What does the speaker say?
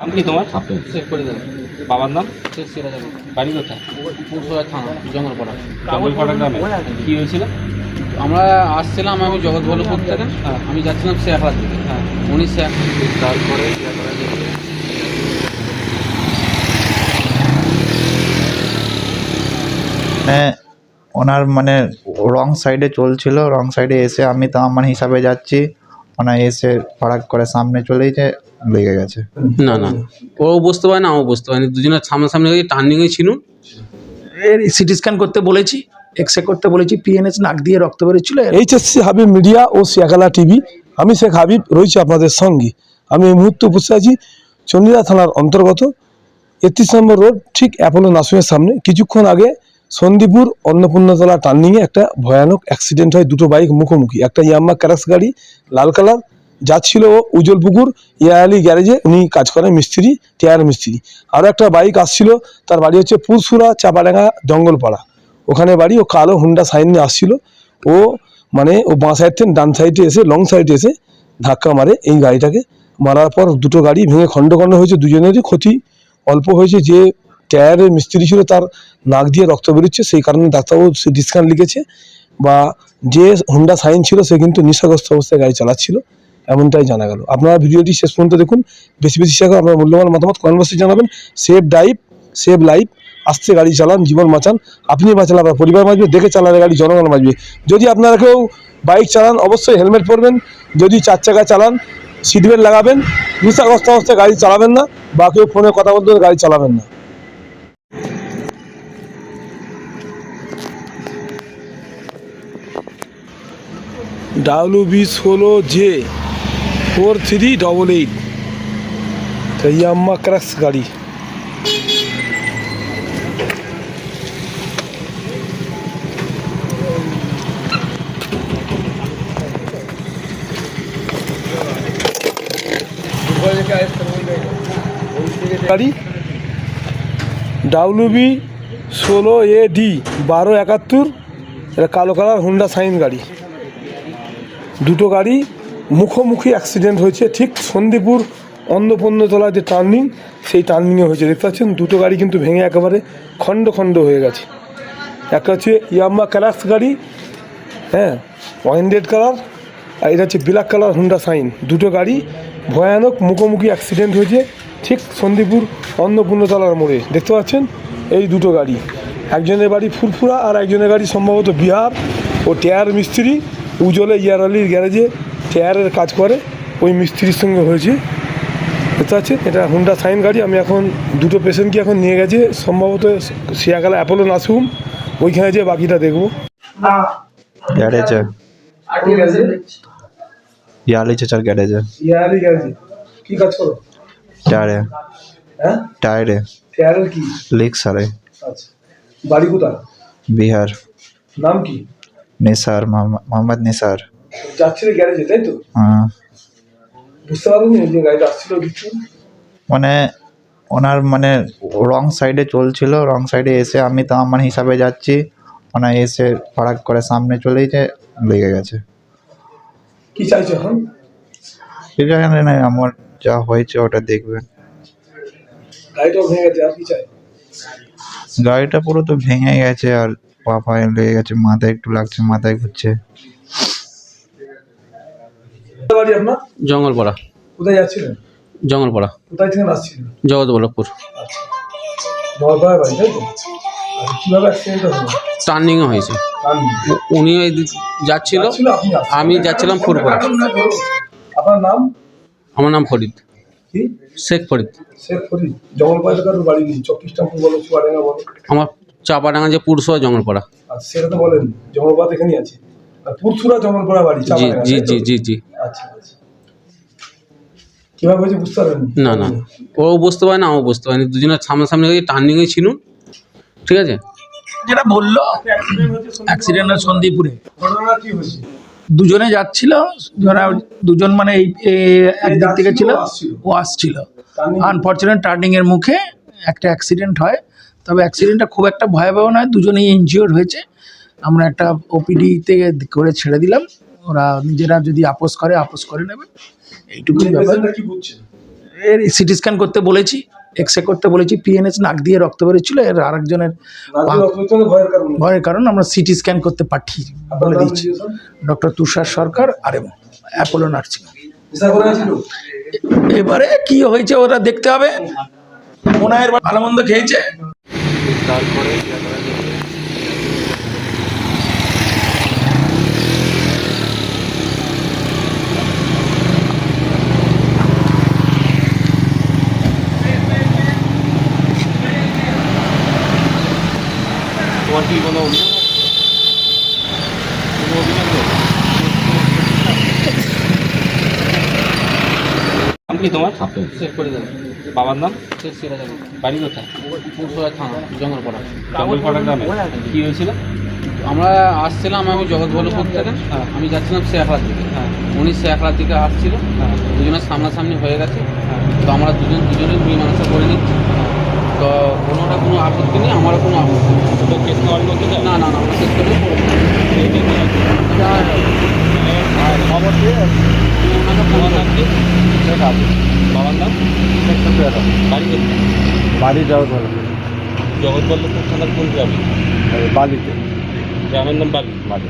নাম কি তোমার? করে বাবার নাম? বাড়ি কোথায়? থানা জঙ্গলপাড়া। জঙ্গলপাড়া গ্রামে? কি। হয়েছিল? আমরা আসছিলাম আমি জগৎ থেকে। হ্যাঁ। আমি যাচ্ছিলাম শেখার দিকে হ্যাঁ। উনি শেখ তারপরে মানে ওনার মানে রং সাইডে চলছিল। রং সাইডে এসে আমি তো আমার হিসাবে যাচ্ছি। ওনার এসে ফারাক করে সামনে চলেইছে লেগে গেছে। না না ও বুঝতে পারে না ও বুঝতে পারেনি দুজনের সামনাসামনি হয়ে টার্নিংয়ে ছিল এর সিটি স্ক্যান করতে বলেছি এক্স রে করতে বলেছি পিএনএস নাক দিয়ে রক্ত বেরোচ্ছিল। এইচএসসি হাবিব মিডিয়া ও শিয়াখালা টিভি আমি শেখ হাবিব রয়েছি আপনাদের সঙ্গে। আমি এই মুহূর্তে উপস্থিত আছি চন্ডিদা থানার অন্তর্গত একত্রিশ নম্বর রোড ঠিক অ্যাপোলো নার্সিংয়ের সামনে। কিছুক্ষণ আগে সন্দীপুর অন্নপূর্ণতলা টার্নিংয়ে একটা ভয়ানক অ্যাক্সিডেন্ট হয় দুটো বাইক মুখোমুখি। একটা ইয়াম্মা ক্যারাক্স গাড়ি লাল কালার যাচ্ছিল ও উজ্জ্বলপুকুর ইয়ালি গ্যারেজে উনি কাজ করেন, মিস্ত্রি, টায়ার মিস্ত্রি। আরও একটা বাইক আসছিল, তার বাড়ি হচ্ছে পুরসুরা চাপাডাঙ্গা জঙ্গলপাড়া। ওখানে বাড়ি, ও কালো হুন্ডা সাইন নিয়ে আসছিল। ও মানে ও বাঁ সাইড থেকে ডান সাইডে এসে লং সাইডে এসে ধাক্কা মারে এই গাড়িটাকে। মারার পর দুটো গাড়ি ভেঙে খণ্ড খণ্ড হয়েছে, দুজনেরই ক্ষতি। অল্প হয়েছে যে টায়ারের মিস্ত্রি ছিল, তার নাক দিয়ে রক্ত বেরোচ্ছে, সেই কারণে ডাক্তারবাবু সে ডিসকাউন্ট লিখেছে। বা যে হুন্ডা সাইন ছিল, সে কিন্তু নেশাগ্রস্ত অবস্থায় গাড়ি চালাচ্ছিল। এমনটাই জানা গেল। আপনারা ভিডিওটি শেষ পর্যন্ত দেখুন। বেশি বেশি শেখা আপনার মূল্যবান মতামত কমেন্ট জানাবেন। সেভ ড্রাইভ সেভ লাইফ আস্তে গাড়ি চালান, জীবন বাঁচান। আপনি বাঁচান আপনার পরিবার বাঁচবে, দেখে চালালে গাড়ি জনগণ বাঁচবে। যদি আপনারা কেউ বাইক চালান, অবশ্যই হেলমেট পরবেন। যদি চার চাকা চালান সিট বেল্ট লাগাবেন নেশাগ্রস্ত অবস্থায় গাড়ি চালাবেন না, বা কেউ ফোনে কথা বলতে গাড়ি চালাবেন না। ডাব্লিউ বি ষোলো J four three double eight. ইয়াম্মা ক্রাশ গাড়ি। গাড়ি ডাব্লিউবি ষোলো এ ডি বারো একাত্তর। এটা কালো কালার হুন্ডা সাইন গাড়ি। দুটো গাড়ি মুখোমুখি অ্যাক্সিডেন্ট হয়েছে। ঠিক সন্দীপুর অন্নপূর্ণতলা যে টার্নিং, সেই টার্নিংয়ে হয়েছে। দেখতে পাচ্ছেন, দুটো গাড়ি কিন্তু ভেঙে একেবারে খণ্ড খণ্ড হয়ে গেছে। একটা হচ্ছে ইয়াম্মা ক্যালাক্স গাড়ি হ্যাঁ ওয়াইন রেড কালার, আর এটা হচ্ছে ব্ল্যাক কালার হুন্ডা সাইন দুটো গাড়ি ভয়ানক মুখোমুখি অ্যাক্সিডেন্ট হয়েছে। ঠিক সন্দীপুর অন্নপূর্ণতলার মোড়ে। দেখতে পাচ্ছেন, এই দুটো গাড়ি। একজনের বাড়ি ফুরফুরা আর একজনের গাড়ি সম্ভবত বিহার। ও টায়ার মিস্ত্রি, উজ্জ্বলে ইয়ার আলির গ্যারেজে টায়ারের কাজ করে ওই মিস্ত্রির সঙ্গে হয়েছে। দেখতে পাচ্ছেন এটা হুন্ডা সাইন গাড়ি আমি এখন দুটো পেশেন্টকে এখন নিয়ে গেছে। সম্ভবত শিয়াখালা অ্যাপোলো নার্সিংহোম ওইখানে যেয়ে বাকিটা দেখব। গ্যারেজে ইয়ালি চাচার গ্যারেজে ইয়ারই গ্যারেজে কি কাজ করো? টায়ারে হ্যাঁ? টায়ারে টায়ারের কি? লিক সারে আচ্ছা। বাড়ি কোথায়? বিহার নাম কি? নিসার মোহাম্মদ- মোহাম্মদ নিসার যাচ্ছিলে গ্যারেজে তাই তো? হ্যাঁ। বুঝতে পারোনি যে গাড়িটা আসছিল কিছু? মানে ওনার মানে রং সাইডে চলছিল রং সাইডে এসে আমি তো আমার হিসাবে যাচ্ছি। ওনার এসে ফারাক করে সামনে চলেইছে লেগে গেছে। কি চাইছো এখন? ঠিক আছে না আমার যা হয়েছে ওটা দেখবেন। গাড়িটাও ভেঙে গেছে আর কি চাই? গাড়িটা পুরো তো ভেঙে গেছে আর পা পায়ে লেগে গেছে মাথায় একটু লাগছে মাথায় ঘুরছে। বাড়ি আপনার? জঙ্গলপাড়া। কোথায় যাচ্ছিলেন? জঙ্গলপাড়া। কোথায় থেকে আসছিলেন? জগৎ বল্লভপুর বাড়ি তাই তো? আচ্ছা, হলো? টার্নিংয়ে হয়েছে। উনি ওই যাচ্ছিল। আমি যাচ্ছিলাম ফুরপুরা। আপনার নাম? আমার নাম ফরিদ। কি? শেখ ফরিদ। শেখ ফরিদ। জঙ্গলপাড়া কারোর বাড়ি নেই। চব্বিশটাম্পুর বলো চুয়াডাঙ্গা বলো। আমার চাপাডাঙ্গা যে পুরসভা জঙ্গলপাড়া। আচ্ছা সেটা তো বলেন জঙ্গলপাড়া এখানেই আছে। পুরসুরা জঙ্গলপাড়া বাড়ি জি জি জি জি জি। আচ্ছা আচ্ছা। কীভাবে বুঝতে না না। ও বুঝতে পারে না ও বুঝতে পারেনি। দুজনের সামনাসামনি হয়ে টার্নিংয়ে ছিল ঠিক আছে? যেটা বলল অ্যাক্সিডেন্ট সন্দীপুরে। ঘটনা কি হয়েছে? দুজনে যাচ্ছিল যারা দুজন মানে এই একদিক থেকে ছিল ও আসছিল। Turning- আনফর্চুনেট টার্নিং এর মুখে একটা অ্যাক্সিডেন্ট হয়। তবে অ্যাক্সিডেন্টটা খুব একটা ভয়াবহ নয় দুজনেই ইনজিওর হয়েছে। আমরা একটা ওপিডি থেকে করে ছেড়ে দিলাম। ওরা নিজেরা যদি আপোষ করে আপোষ করে নেবে। এইটুকুই ব্যাপার। কি এর সিটি স্ক্যান করতে বলেছি এক্স রে করতে বলেছি পিএনএস নাক দিয়ে রক্ত বেরোচ্ছিল এর আরেকজনের ভয়ের ভয়ের কারণ আমরা সিটি স্ক্যান করতে পাঠিয়ে বলে দিচ্ছি ডক্টর তুষার সরকার আর এম অ্যাপোলো নার্সিং। এবারে কি হয়েছে ওরা দেখতে হবে। মোনায়ের ভালো মন্দ খেয়েছে। তারপরে তোমার কি কোনো অভিযোগ আছে? কোনো অভিযোগ নেই? নাম কি তোমার? চেক করে দেবো। বাবার নাম? বাড়ি কোথায়? পুরসুরা থানা জঙ্গলপাড়া। জঙ্গলপাড়া গ্রামে? কী হয়েছিল? আমরা আসছিলাম আমি জগৎবল্লভপুর থেকে। আমি যাচ্ছিলাম শেখলার দিকে। উনি শেখলার দিকে আসছিল। দুজনের সামনাসামনি হয়ে গেছে। তো আমরা দুজন দুজনের মীমাংসা করে নিচ্ছি তো কোনোটা কোনো আপত্তি নেই আমারও কোনো আপত্তি নেই তো কেস নেওয়ার মধ্যে যায় না না না আমরা শেষ করে করব তোমার নাম কি বাবার নাম? বাড়ি কোথায় বাড়ি ধরো জগৎবল্লভপুর থানার কোন গ্রামে? বালিতে। গ্রামের নাম বালি। বালি।